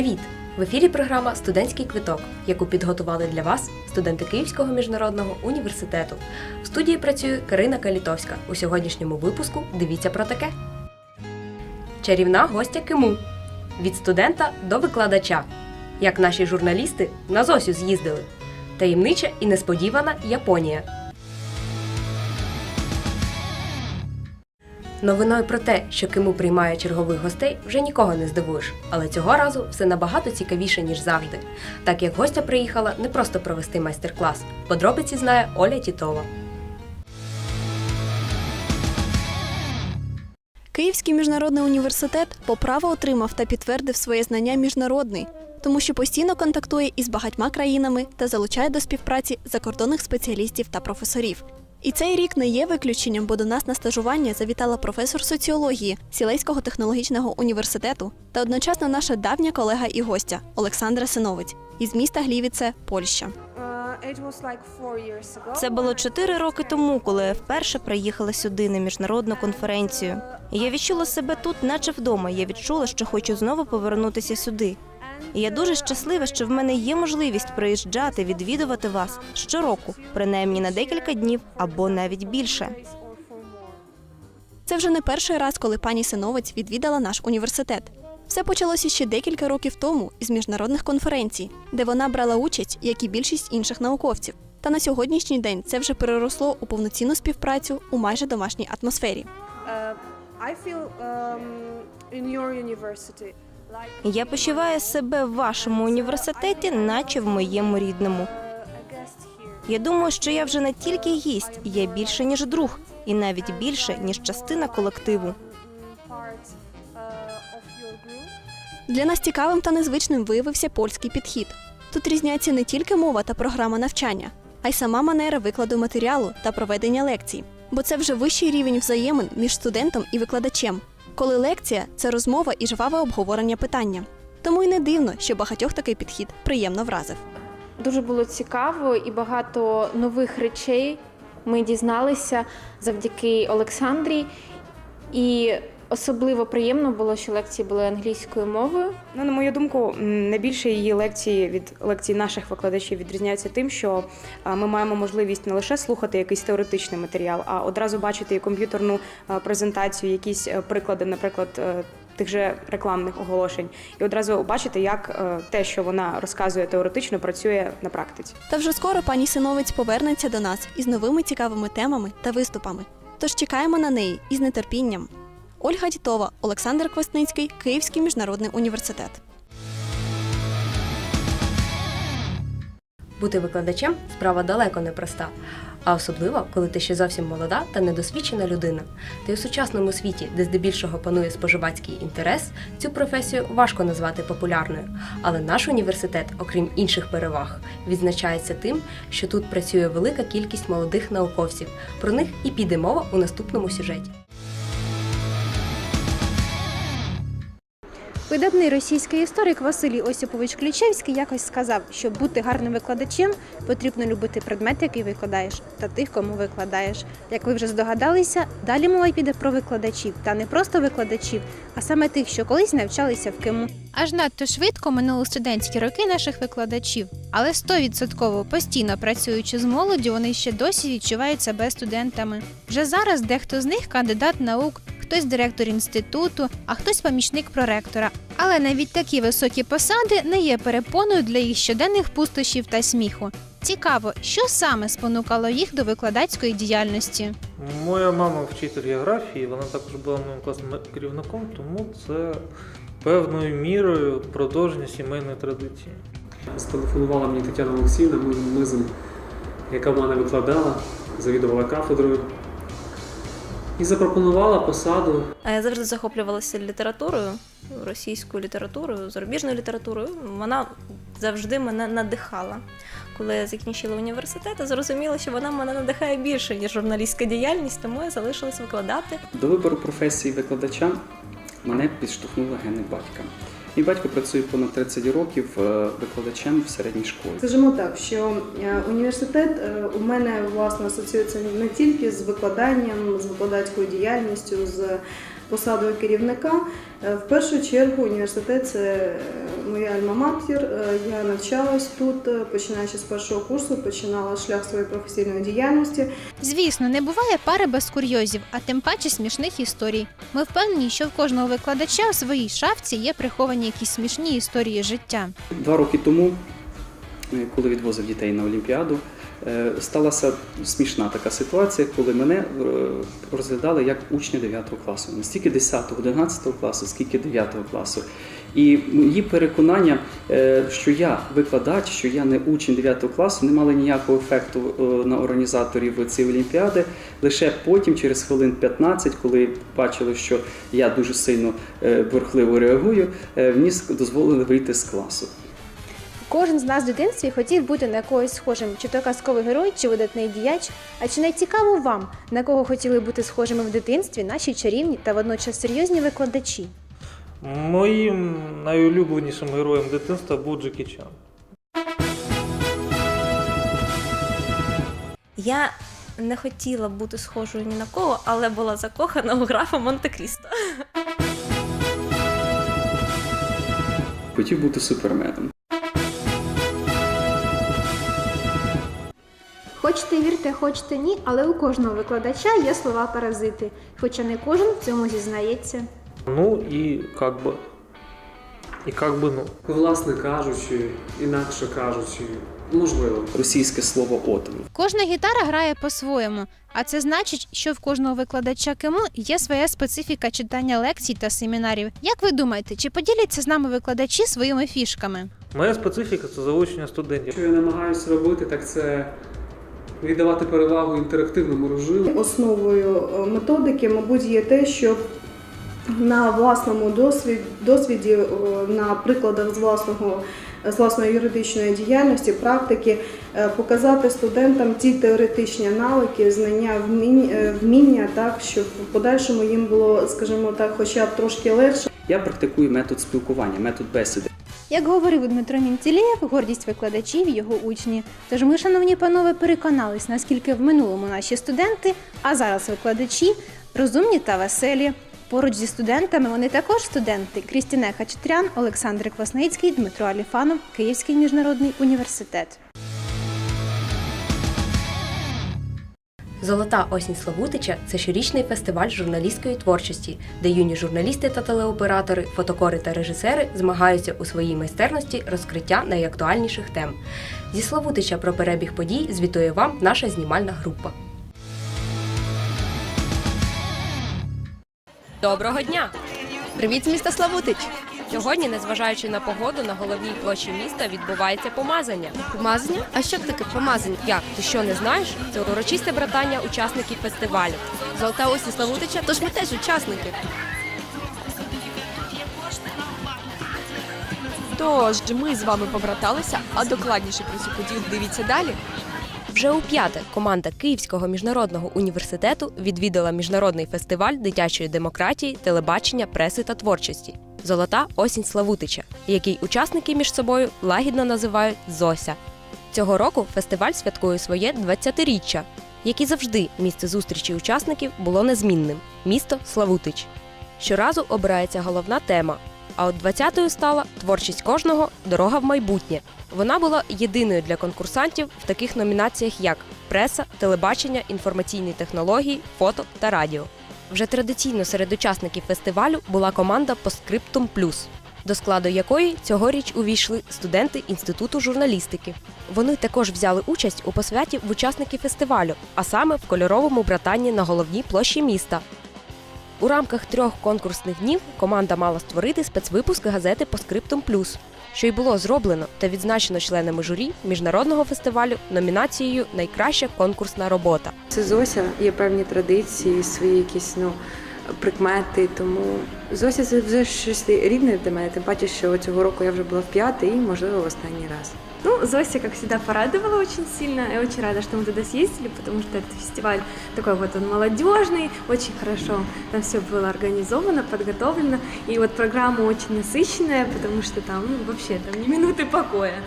Привіт! В ефірі програма Студентський квиток, яку підготували для вас студенти Київського міжнародного університету. В студії працює Карина Калітовська. У сьогоднішньому випуску дивіться про таке. Чарівна гостя Киму. Від студента до викладача. Як наші журналісти на Зосю з'їздили. Таємнича і несподівана Японія. Новиною про те, що Киму приймає чергових гостей, вже нікого не здивуєш. Але цього разу все набагато цікавіше, ніж завжди. Так як гостя приїхала не просто провести майстер-клас. Подробиці знає Оля Тітова. Київський міжнародний університет по праву отримав та підтвердив своє знання міжнародний, тому що постійно контактує із багатьма країнами та залучає до співпраці закордонних спеціалістів та професорів. І цей рік не є виключенням, бо до нас на стажування завітала професор соціології Сілейського технологічного університету та одночасно наша давня колега і гостя Олександра Синовець із міста Глівіце, Польща. Це було чотири роки тому, коли я вперше приїхала сюди на міжнародну конференцію. Я відчула себе тут, наче вдома. Я відчула, що хочу знову повернутися сюди. І я дуже щаслива, що в мене є можливість приїжджати, відвідувати вас щороку, принаймні на декілька днів або навіть більше. Це вже не перший раз, коли пані Синовець відвідала наш університет. Все почалося ще декілька років тому із міжнародних конференцій, де вона брала участь, як і більшість інших науковців. Та на сьогоднішній день це вже переросло у повноцінну співпрацю у майже домашній атмосфері. Uh, I feel um, in your university Я почуваю себе в вашому університеті, наче в моєму рідному. Я думаю, що я вже не тільки гість, я більше ніж друг, і навіть більше ніж частина колективу. Для нас цікавим та незвичним виявився польський підхід. Тут різняться не тільки мова та програма навчання, а й сама манера викладу матеріалу та проведення лекцій. Бо це вже вищий рівень взаємин між студентом і викладачем, коли лекція це розмова і жваве обговорення питання. Тому й не дивно, що багатьох такий підхід приємно вразив. Дуже було цікаво і багато нових речей ми дізналися завдяки Олександрі. І особливо приємно було, що лекції були англійською мовою. Ну, на мою думку, найбільше її лекції від лекцій наших викладачів відрізняються тим, що ми маємо можливість не лише слухати якийсь теоретичний матеріал, а одразу бачити і комп'ютерну презентацію, якісь е, приклади, наприклад. е, Тих же рекламних оголошень, і одразу бачити, як е, те, що вона розказує теоретично, працює на практиці. Та вже скоро пані Синовець повернеться до нас із новими цікавими темами та виступами. Тож чекаємо на неї із нетерпінням. Ольга Тітова, Олександр Квасницький, Київський міжнародний університет. Бути викладачем справа далеко не проста, а особливо, коли ти ще зовсім молода та недосвідчена людина. Та й у сучасному світі, де здебільшого панує споживацький інтерес, цю професію важко назвати популярною. Але наш університет, окрім інших переваг, відзначається тим, що тут працює велика кількість молодих науковців. Про них і піде мова у наступному сюжеті. Видатний російський історик Василій Осіпович Ключевський якось сказав, щоб бути гарним викладачем, потрібно любити предмет, який викладаєш, та тих, кому викладаєш. Як ви вже здогадалися, далі мова піде про викладачів, та не просто викладачів, а саме тих, що колись навчалися в КИМУ. Аж надто швидко минули студентські роки наших викладачів, але 100% постійно працюючи з молоддю, вони ще досі відчувають себе студентами. Вже зараз дехто з них кандидат наук, хтось директор інституту, а хтось помічник проректора. Але навіть такі високі посади не є перепоною для їх щоденних пустощів та сміху. Цікаво, що саме спонукало їх до викладацької діяльності. Моя мама вчитель географії, вона також була моїм класним керівником, тому це певною мірою продовження сімейної традиції. Зателефонувала мені Тетяна Олексійна, Олексіївна Мизин, яка в мене викладала, завідувала кафедрою. І запропонувала посаду А я завжди захоплювалася літературою, російською літературою, зарубіжною літературою. Вона завжди мене надихала. Коли я закінчила університет, я зрозуміла, що вона мене надихає більше, ніж журналістська діяльність, тому я залишилась викладати. до вибору професії викладача. Мене підштовхнула гени батька. Мій батько працює понад 30 років е, викладачем в середній школі. Скажімо так, що е, університет е, у мене власне асоціюється не тільки з викладанням, з викладацькою діяльністю, з посаду керівника. Е, В першу чергу університет це е, моя альма-матір. Е, Я навчалась тут, починаючи з першого курсу, починала шлях своєї професійної діяльності. Звісно, не буває пари без курйозів, а тим паче смішних історій. Ми впевнені, що в кожного викладача у своїй шафці є приховані якісь смішні історії життя. Два роки тому, коли відвозив дітей на Олімпіаду, сталася смішна така ситуація, коли мене е, розглядали як учня 9 класу. Не стільки 10, 11 класу, скільки 9 класу. І мої переконання, е, що я викладач, що я не учень 9 класу, не мали ніякого ефекту е, на організаторів цієї олімпіади. Лише потім, через хвилин 15, коли бачили, що я дуже сильно е, бурхливо реагую, е, мені дозволили вийти з класу. Кожен з нас в дитинстві хотів бути на когось схожим, чи то казковий герой, чи видатний діяч. А чи не цікаво вам, на кого хотіли бути схожими в дитинстві наші чарівні та водночас серйозні викладачі? Моїм найулюбленішим героєм дитинства був Джекі Чан. Я не хотіла бути схожою ні на кого, але була закохана у графа Монте-Крісто. Хотів бути суперменом. Хочете вірте, хочете ні, але у кожного викладача є слова паразити, хоча не кожен в цьому зізнається. Ну і как би. І как би ну. Власне кажучи, інакше кажучи, можливо. Російське слово отвір. Кожна гітара грає по-своєму, а це значить, що в кожного викладача КИМУ є своя специфіка читання лекцій та семінарів. Як ви думаєте, чи поділяться з нами викладачі своїми фішками? Моя специфіка це залучення студентів. Що я намагаюся робити, так це віддавати перевагу інтерактивному режиму. Основою е, методики, мабуть, є те, що на власному досвід, досвіді, е, на прикладах з власного з власної юридичної діяльності, практики, е, показати студентам ті теоретичні навики, знання, вміння, вміння, так щоб в подальшому їм було, скажімо так, хоча б трошки легше. Я практикую метод спілкування, метод бесіди. Як говорив Дмитро Мінцілєєв, гордість викладачів його учні. Тож ми, шановні панове, переконались, наскільки в минулому наші студенти, а зараз викладачі, розумні та веселі. Поруч зі студентами вони також студенти Крістіне Хачатрян, Олександр Квасницький, Дмитро Аліфанов, Київський міжнародний університет. Золота осінь Славутича це щорічний фестиваль журналістської творчості, де юні журналісти та телеоператори, фотокори та режисери змагаються у своїй майстерності розкриття найактуальніших тем. Зі Славутича про перебіг подій звітує вам наша знімальна група. Доброго дня! Привіт з міста Славутич! Сьогодні, незважаючи на погоду, на головній площі міста відбувається помазання. Помазання? А що таке помазання? Як ти що не знаєш? Це урочисте братання учасників фестивалю. Золота осінь Славутича, тож ми теж учасники. Тож ми з вами побраталися, а докладніше про цю подію дивіться далі. Вже у п'яте команда Київського міжнародного університету відвідала міжнародний фестиваль дитячої демократії, телебачення, преси та творчості Золота осінь Славутича, який учасники між собою лагідно називають Зося. Цього року фестиваль святкує своє 20-річчя, як і завжди, місце зустрічі учасників було незмінним місто Славутич. Щоразу обирається головна тема. А от 20-ю стала творчість кожного дорога в майбутнє. Вона була єдиною для конкурсантів в таких номінаціях, як преса, телебачення, інформаційні технології, фото та радіо. Вже традиційно серед учасників фестивалю була команда Постскриптум Плюс, до складу якої цьогоріч увійшли студенти інституту журналістики. Вони також взяли участь у посвяті в учасники фестивалю, а саме в кольоровому братанні на головній площі міста. У рамках трьох конкурсних днів команда мала створити спецвипуск газети Постскриптум Плюс, що й було зроблено та відзначено членами журі міжнародного фестивалю номінацією Найкраща конкурсна робота. Це Зося, є певні традиції, свої якісь ну, прикмети. Тому Зося це вже щось рідне для мене. Тим паче, що цього року я вже була в п'ятий і, можливо, в останній раз. Ну, Зося, как всегда, порадовала очень сильно. Я очень рада, что мы туда съездили, потому что этот фестиваль такой вот он молодежный, очень хорошо там все было организовано, подготовлено. И вот программа очень насыщенная, потому что там ну, вообще там ни минуты покоя.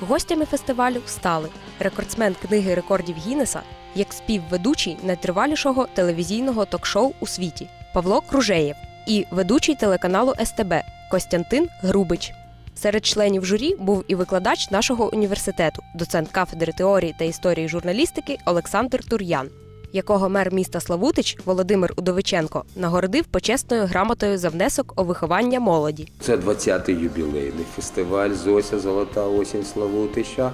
Гостями фестивалю стали рекордсмен книги рекордів Гіннеса як співведучий найтривалішого телевізійного ток-шоу у світі Павло Кружеєв і ведучий телеканалу СТБ Костянтин Грубич. Серед членів журі був і викладач нашого університету, доцент кафедри теорії та історії журналістики Олександр Тур'ян, якого мер міста Славутич Володимир Удовиченко нагородив почесною грамотою за внесок у виховання молоді. Це 20-й юбілейний фестиваль Зося Золота осінь Славутича.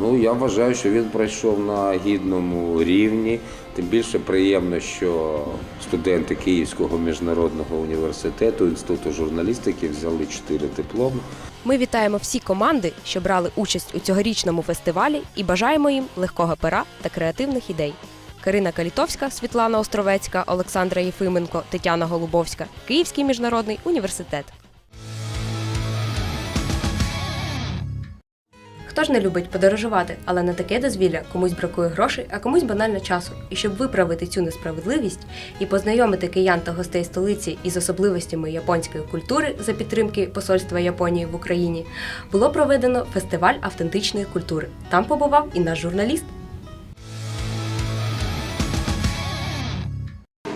Ну, я вважаю, що він пройшов на гідному рівні. Тим більше приємно, що студенти Київського міжнародного університету інституту журналістики взяли чотири дипломи. Ми вітаємо всі команди, що брали участь у цьогорічному фестивалі, і бажаємо їм легкого пера та креативних ідей. Карина Калітовська, Світлана Островецька, Олександра Єфименко, Тетяна Голубовська, Київський міжнародний університет. Хто ж не любить подорожувати, але на таке дозвілля комусь бракує грошей, а комусь банально часу. І щоб виправити цю несправедливість і познайомити киян та гостей столиці із особливостями японської культури за підтримки Посольства Японії в Україні, було проведено фестиваль автентичної культури. Там побував і наш журналіст.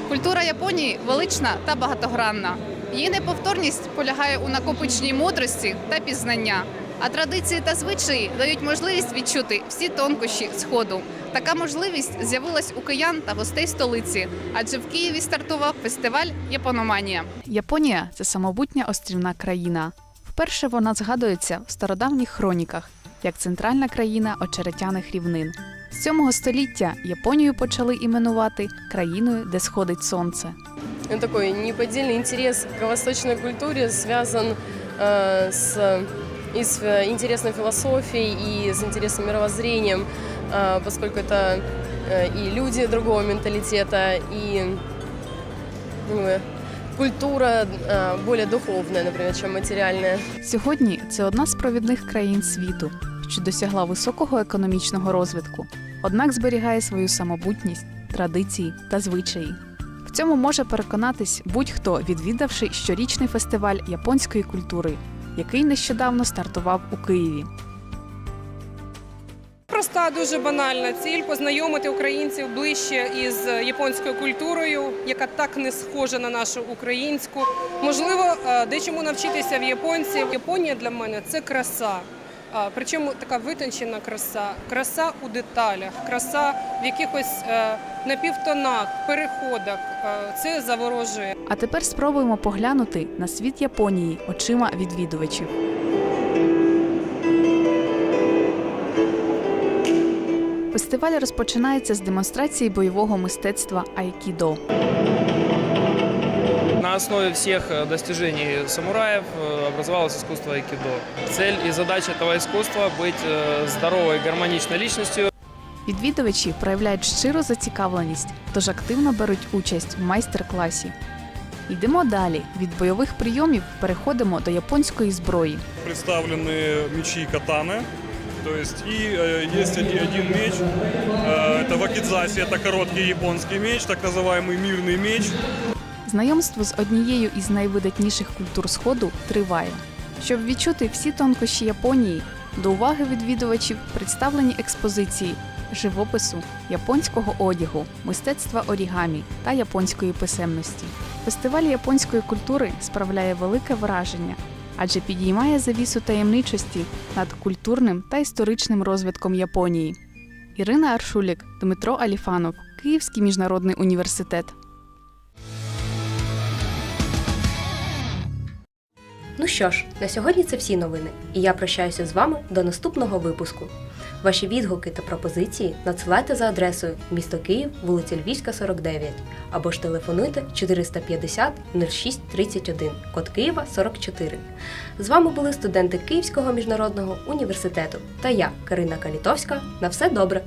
Культура Японії велична та багатогранна. Її неповторність полягає у накопиченні мудрості та пізнання. А традиції та звичаї дають можливість відчути всі тонкощі сходу. Така можливість з'явилась у киян та гостей столиці, адже в Києві стартував фестиваль Япономанія. Японія це самобутня острівна країна. Вперше вона згадується в стародавніх хроніках як центральна країна очеретяних рівнин. З 7 століття Японію почали іменувати країною, де сходить сонце. Такой неподдельный интерес к восточной культуре связан э, с, и с э, интересной философией, и с интересным мировоззрением, э, поскольку это э, и люди другого менталитета, и ну, культура э, более духовная, например, чем материальная. Сьогодні це одна з провідних країн світу, що досягла високого економічного розвитку, однак зберігає свою самобутність, традиції та звичаї. В цьому може переконатись будь-хто, відвідавши щорічний фестиваль японської культури, який нещодавно стартував у Києві. Проста, дуже банальна ціль познайомити українців ближче із японською культурою, яка так не схожа на нашу українську. Можливо, е, дечому навчитися в японців. Японія для мене це краса. Причому така витончена краса, краса у деталях, краса в якихось е, напівтонах, переходах. Е, Це заворожує. А тепер спробуємо поглянути на світ Японії очима відвідувачів. Фестиваль розпочинається з демонстрації бойового мистецтва Айкідо. На основе всех э, достижений самураев э, образовалось искусство айкидо. Цель и задача этого искусства – быть э, здоровой, гармоничной личностью. Відвідувачі проявляють щиру зацікавленість, тож активно беруть участь в майстер-класі. Йдемо далі. Від бойових прийомів переходимо до японської зброї. представлены мечи катаны. То есть и э, есть один, один меч, э, это вакидзаси, это короткий японский меч, так называемый мирный меч. Знайомство з однією із найвидатніших культур Сходу триває. Щоб відчути всі тонкощі Японії, до уваги відвідувачів представлені експозиції живопису, японського одягу, мистецтва орігамі та японської писемності. Фестиваль японської культури справляє велике враження, адже підіймає завісу таємничості над культурним та історичним розвитком Японії. Ірина Аршулік, Дмитро Аліфанов, Київський міжнародний університет. Ну що ж, на сьогодні це всі новини, і я прощаюся з вами до наступного випуску. Ваші відгуки та пропозиції надсилайте за адресою місто Київ, вулиця Львівська, 49, або ж телефонуйте 450 06 31, код Києва 44. З вами були студенти Київського міжнародного університету та я, Карина Калітовська. На все добре!